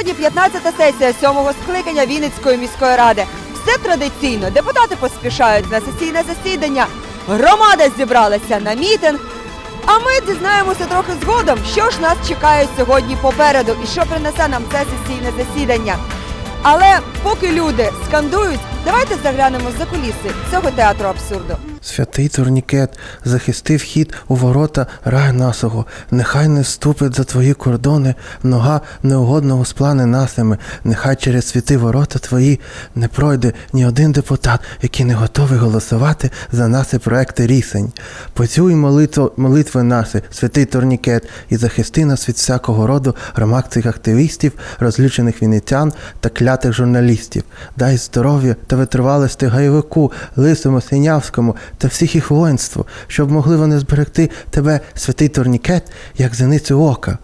Сьогодні 15-та сесія сьомого скликання Вінницької міської ради. Все традиційно. Депутати поспішають на сесійне засідання. Громада зібралася на мітинг. А ми дізнаємося трохи згодом, що ж нас чекає сьогодні попереду і що принесе нам це сесійне засідання. Але поки люди скандують, давайте заглянемо за куліси цього театру абсурду. Святий турнікет, захисти вхід у ворота раю насого, нехай не ступить за твої кордони нога неугодного з плани насими, нехай через святи ворота твої не пройде ні один депутат, який не готовий голосувати за наші проекти рішень. Почуй молитву, молитви наші, святий турнікет, і захисти нас від всякого роду громадських активістів, розлючених вінничан та клятих журналістів. Дай здоров'я та витривалості гайовику, лисому, синявському та всіх їх воїнство, щоб могли вони зберегти тебе, святий турнікет, як зеницю ока.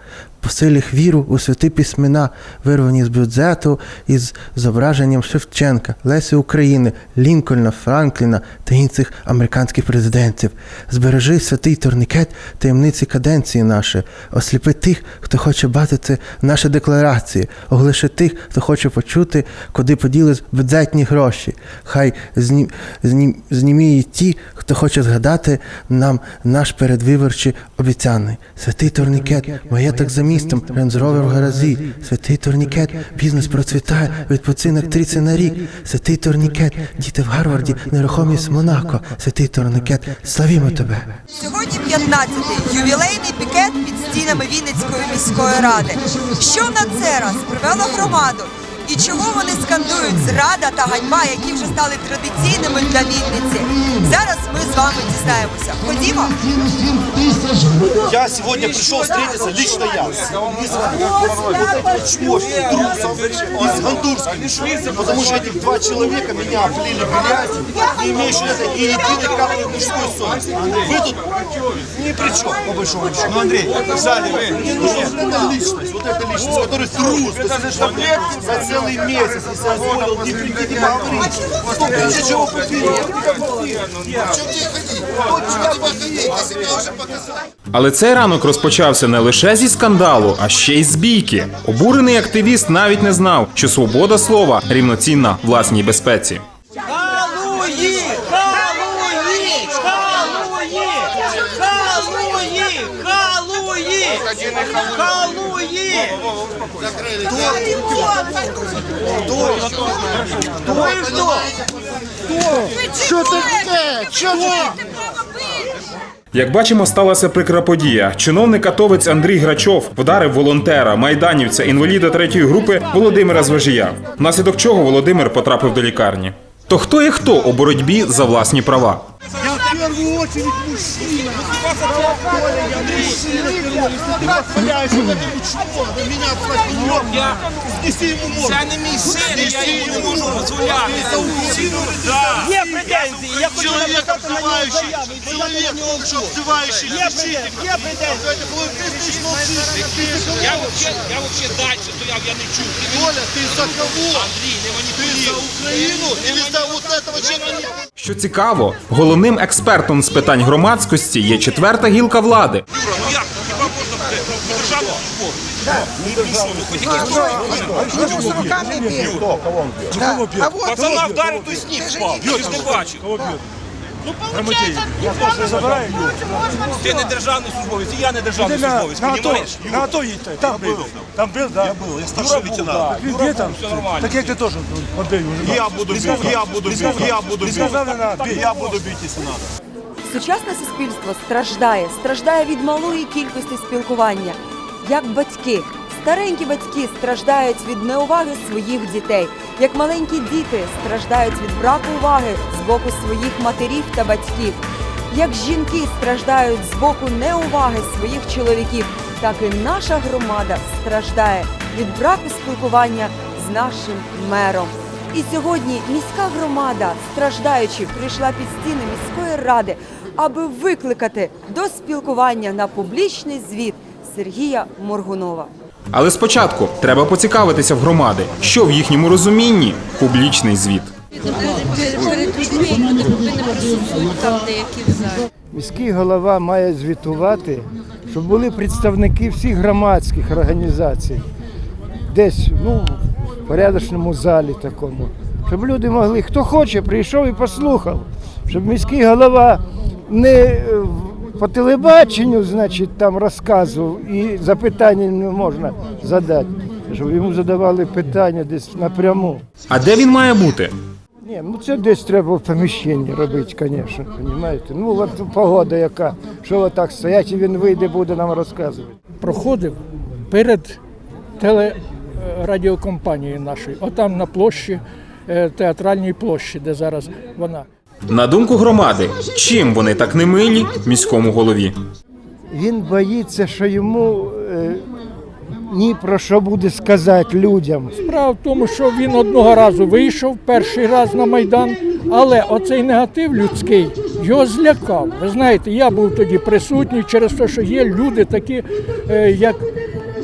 Посиль їх віру у святі письмена, вирвані з бюджету із зображенням Шевченка, Лесі України, Лінкольна, Франкліна та інших американських президентів. Збережи святий турнікет таємниці каденції наші, осліпи тих, хто хоче бачити наші декларації, оглиши тих, хто хоче почути, куди поділись бюджетні гроші. Хай зні, зні, зніміють ті, хто хоче згадати нам наш передвиборчий обіцяний. Святий турнікет, маєток за містом, рендзровер в гаразі. Святий турнікет, бізнес процвітає, відпочинок 30 на рік. Святий турнікет, діти в Гарварді, нерухомість Монако. Святий турнікет, славімо тебе. Сьогодні 15-й ювілейний пікет під стінами Вінницької міської ради. Що на це раз привело громаду? І чого вони скандують зрада та ганьба, які вже стали традиційними для Вінниці? Зараз ми з вами дізнаємося. Ходімо. Я сегодня пришел встретиться, лично я, с чмош, трусом из Гондурска, потому что этих два человека меня облили грязью, не имеющие это и единой капли мужской совести. Вы тут ни при чем, по большому счету. Ну, Андрей, в зале вы, нет, это личность, вот эта личность, который трус, который за целый месяц не соизволил не прийти, не поговорить. Что, прежде чего купили? Але цей ранок розпочався не лише зі скандалу, а ще й з бійки. Обурений активіст навіть не знав, що свобода слова рівноцінна власній безпеці. Халуї! Що таке? Що таке? Як бачимо, сталася прикра подія. Чиновник атовець Андрій Грачов вдарив волонтера, майданівця, інваліда третьої групи Володимира Зважія, внаслідок чого Володимир потрапив до лікарні. То хто є хто у боротьбі за власні права? Я в первую очередь мужчина. Я мужчина, в первую очередь. Если ты подставляешь вот этому чмо, на меня платить я снеси ему морду. Це не мій син, я йому не можу дозволяти. Є претензії, я хочу Человек, написати на нього обзывающий, заяву. і подати на человек, нього в суд. обзывающий, Є претензії, є претензії. Это было ты стоишь молчишь. Я вообще, я вообще дальше стояв, я не чув. Коля, ты за кого? Андрій, не Ты маніпулюй. за Украину или за вот этого человека? Що цікаво, головним експертом з питань громадськості є четверта гілка влади. Ну? Пацана вдарив, той сніг впав. Ти ж не бачив. Ти не державний службовець, і я не державний службовець, розумієш? На АТО їдьте, там був. Там був, да? Я був, я старший лейтенант. Він де там? Так як ти теж побив. Я буду бить, я буду бить, я буду бій. Я буду бить, если надо. Сучасне суспільство страждає, страждає від малої кількості спілкування. Як батьки, старенькі батьки страждають від неуваги своїх дітей, як маленькі діти страждають від браку уваги з боку своїх матерів та батьків. Як жінки страждають з боку неуваги своїх чоловіків, так і наша громада страждає від браку спілкування з нашим мером. І сьогодні міська громада, страждаючи, прийшла під стіни міської ради, аби викликати до спілкування на публічний звіт Сергія Моргунова. Але спочатку треба поцікавитися в громади, що в їхньому розумінні публічний звіт. перед людьми, люди повинні присутствувати там деякі в залі. Міський голова має звітувати, щоб були представники всіх громадських організацій, десь ну, в порядочному залі такому. Щоб люди могли, хто хоче, прийшов і послухав. Щоб міський голова не е, по телебаченню, значить, там розказував і запитання не можна задати. Щоб йому задавали питання десь напряму. А де він має бути? Ні, ну це десь треба в поміщенні робити, звісно, розумієте? Ну, от погода яка, що отак стоять, і він вийде, буде нам розказувати. проходив перед телерадіокомпанією нашою, отам на площі, е, театральній площі, де зараз вона. На думку громади, чим вони так не милі міському голові? Він боїться, що йому е, ні про що буде сказати людям. Справа в тому, що він одного разу вийшов перший раз на Майдан, але оцей негатив людський його злякав. Ви знаєте, я був тоді присутній через те, що є люди такі, е, як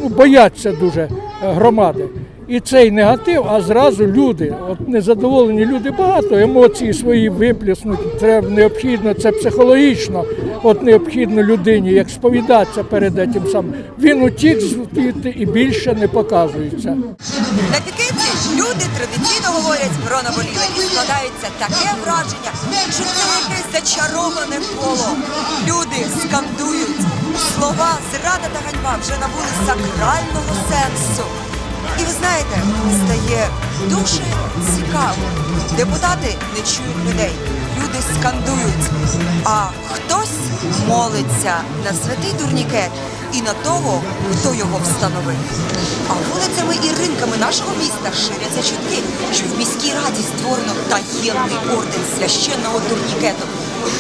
ну, бояться дуже е, громади. І цей негатив, а зразу люди, от незадоволені люди, багато емоцій свої виплеснуть. Треба необхідно, це психологічно, от необхідно людині, як сповідатися перед тим самим. Він утік звідти і більше не показується. На пікеті люди традиційно говорять про наболіле і складається таке враження, що це якесь зачароване коло. Люди скандують слова зрада та ганьба вже набули сакрального сенсу. І ви знаєте, стає дуже цікаво. Депутати не чують людей, люди скандують, а хтось молиться на святий турнікет і на того, хто його встановив. А вулицями і ринками нашого міста ширяться чутки, що в міській раді створено таємний орден священного турнікету.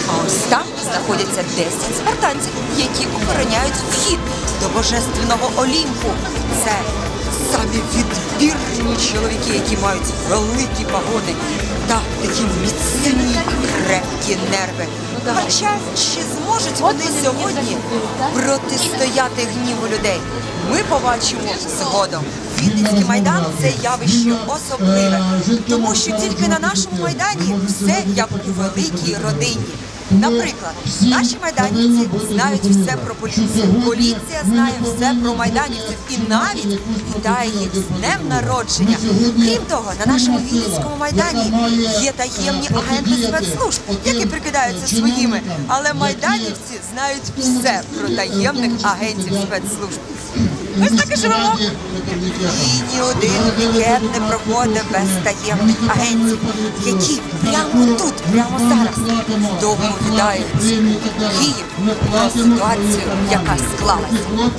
А ось там знаходяться 10 спартанців, які охороняють вхід до божественного Олімпу. Це самі відбірні чоловіки, які мають великі пагони та такі міцні крепкі нерви. Хоча чи зможуть вони сьогодні протистояти гніву людей? Ми побачимо згодом. Вінницький майдан це явище особливе, тому що тільки на нашому майдані все як у великій родині. Наприклад, наші майданівці знають все про поліцію. Поліція знає все про майданівців і навіть вітає їх з днем народження. Крім того, на нашому Вінницькому майдані є таємні агенти спецслужб, які прикидаються своїми. Але майданівці знають все про таємних агентів спецслужб. Ось так і живемо. І ні один пікет не проходить без таємних агентів, які прямо тут, прямо зараз доповідають Київ про ситуацію, яка склалася.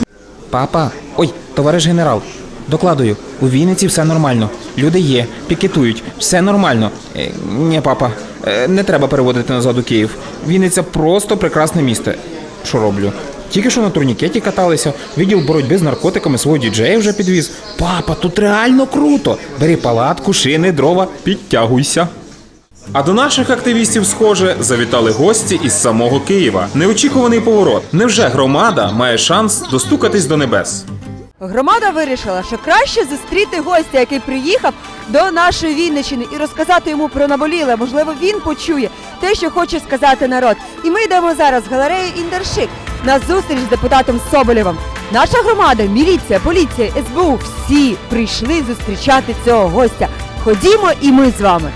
Папа, ой, товариш генерал, докладую, у Вінниці все нормально. Люди є, пікетують, все нормально. Е, ні, папа, е, не треба переводити назад у Київ. Вінниця просто прекрасне місто. Що роблю? Тільки що на турнікеті каталися, відділ боротьби з наркотиками свого діджея вже підвіз. Папа, тут реально круто. Бери палатку, шини, дрова. Підтягуйся. А до наших активістів, схоже, завітали гості із самого Києва. Неочікуваний поворот. Невже громада має шанс достукатись до небес? Громада вирішила, що краще зустріти гостя, який приїхав до нашої Вінничини, і розказати йому про наболіле. Можливо, він почує те, що хоче сказати народ. І ми йдемо зараз в галерею Індершик на зустріч з депутатом Соболєвим. Наша громада, міліція, поліція, СБУ всі прийшли зустрічати цього гостя. Ходімо, і ми з вами.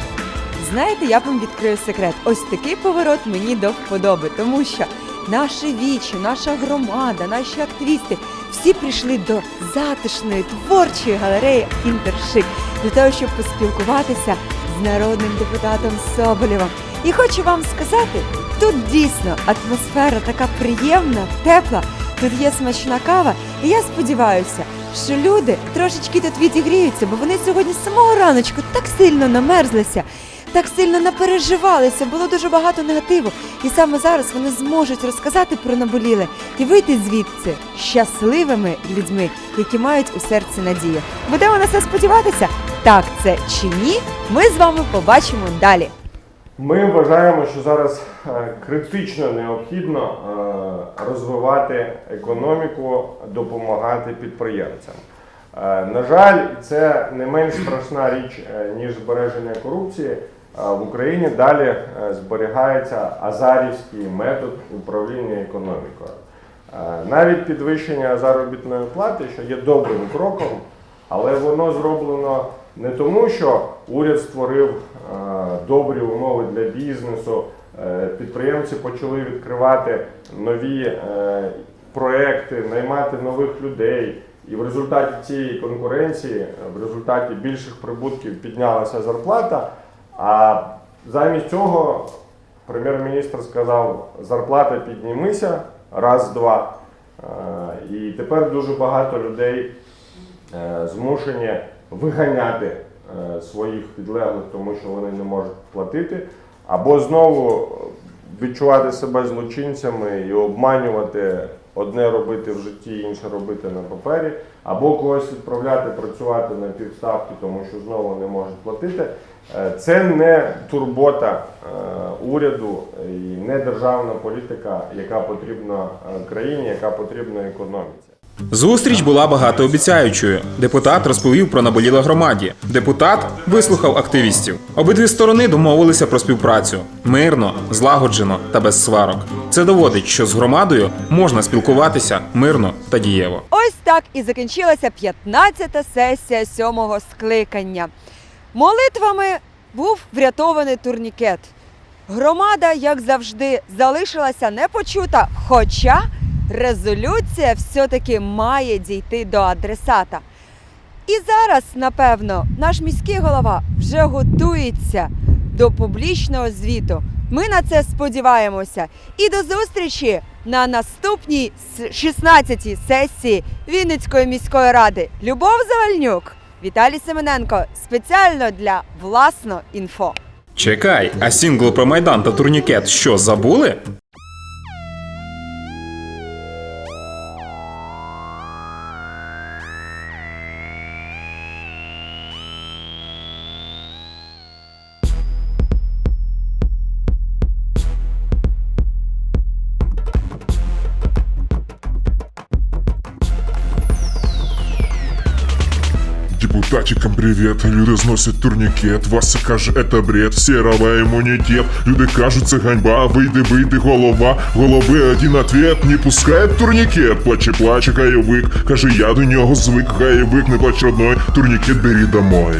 Знаєте, я вам відкрию секрет. Ось такий поворот мені до вподоби, тому що наше віче, наша громада, наші активісти всі прийшли до затишної творчої галереї Інтершик для того, щоб поспілкуватися з народним депутатом Соболєвим. І хочу вам сказати, тут дійсно атмосфера така приємна, тепла. Тут є смачна кава, і я сподіваюся, що люди трошечки тут відігріються, бо вони сьогодні з самого раночку так сильно намерзлися, так сильно напереживалися, було дуже багато негативу. І саме зараз вони зможуть розказати про наболіле і вийти звідси щасливими людьми, які мають у серці надію. Будемо на це сподіватися? Так це чи ні? Ми з вами побачимо далі. Ми вважаємо, що зараз е, критично необхідно е, розвивати економіку, допомагати підприємцям. Е, На жаль, це не менш страшна річ, ніж збереження корупції. В Україні далі зберігається азарівський метод управління економікою. Навіть підвищення заробітної плати, що є добрим кроком, Але воно зроблено не тому, що уряд створив добрі умови для бізнесу, е, підприємці почали відкривати нові е, проекти, наймати нових людей. І в результаті цієї конкуренції, е, в результаті більших прибутків піднялася зарплата. А замість цього прем'єр-міністр сказав: зарплата піднімися раз-два. Е, І тепер дуже багато людей е, змушені виганяти е, своїх підлеглих, тому що вони не можуть платити, або знову відчувати себе злочинцями і обманювати одне робити в житті, інше робити на папері, або когось відправляти працювати на півставки, тому що знову не можуть платити. Е, Це не турбота е, уряду і не державна політика, яка потрібна е, країні, яка потрібна економіці. Зустріч була багатообіцяючою. Депутат розповів про наболіло громаді. Депутат вислухав активістів. Обидві сторони домовилися про співпрацю мирно, злагоджено та без сварок. Це доводить, що з громадою можна спілкуватися мирно та дієво. Ось так і закінчилася 15-та сесія сьомого скликання. Молитвами був врятований турнікет. Громада, як завжди, залишилася непочута, хоча резолюція все-таки має дійти до адресата. І зараз, напевно, наш міський голова вже готується до публічного звіту. Ми на це сподіваємося. І до зустрічі на наступній 16-й сесії Вінницької міської ради. Любов Завальнюк, Віталій Семененко спеціально для власно інфо. Чекай, а сінгл про майдан та турнікет що забули? Депутатикам привет, люди зносять турнікет, Вася каже, это бред, Серова імунітет. Люди кажуть, це ганьба, вийди, вийди, голова. Голови один ответ, не пускає турнікет. Плаче, плаче, гаєвик, каже, я до нього звик, гаєвик, не плач одной, турнікет бери домой.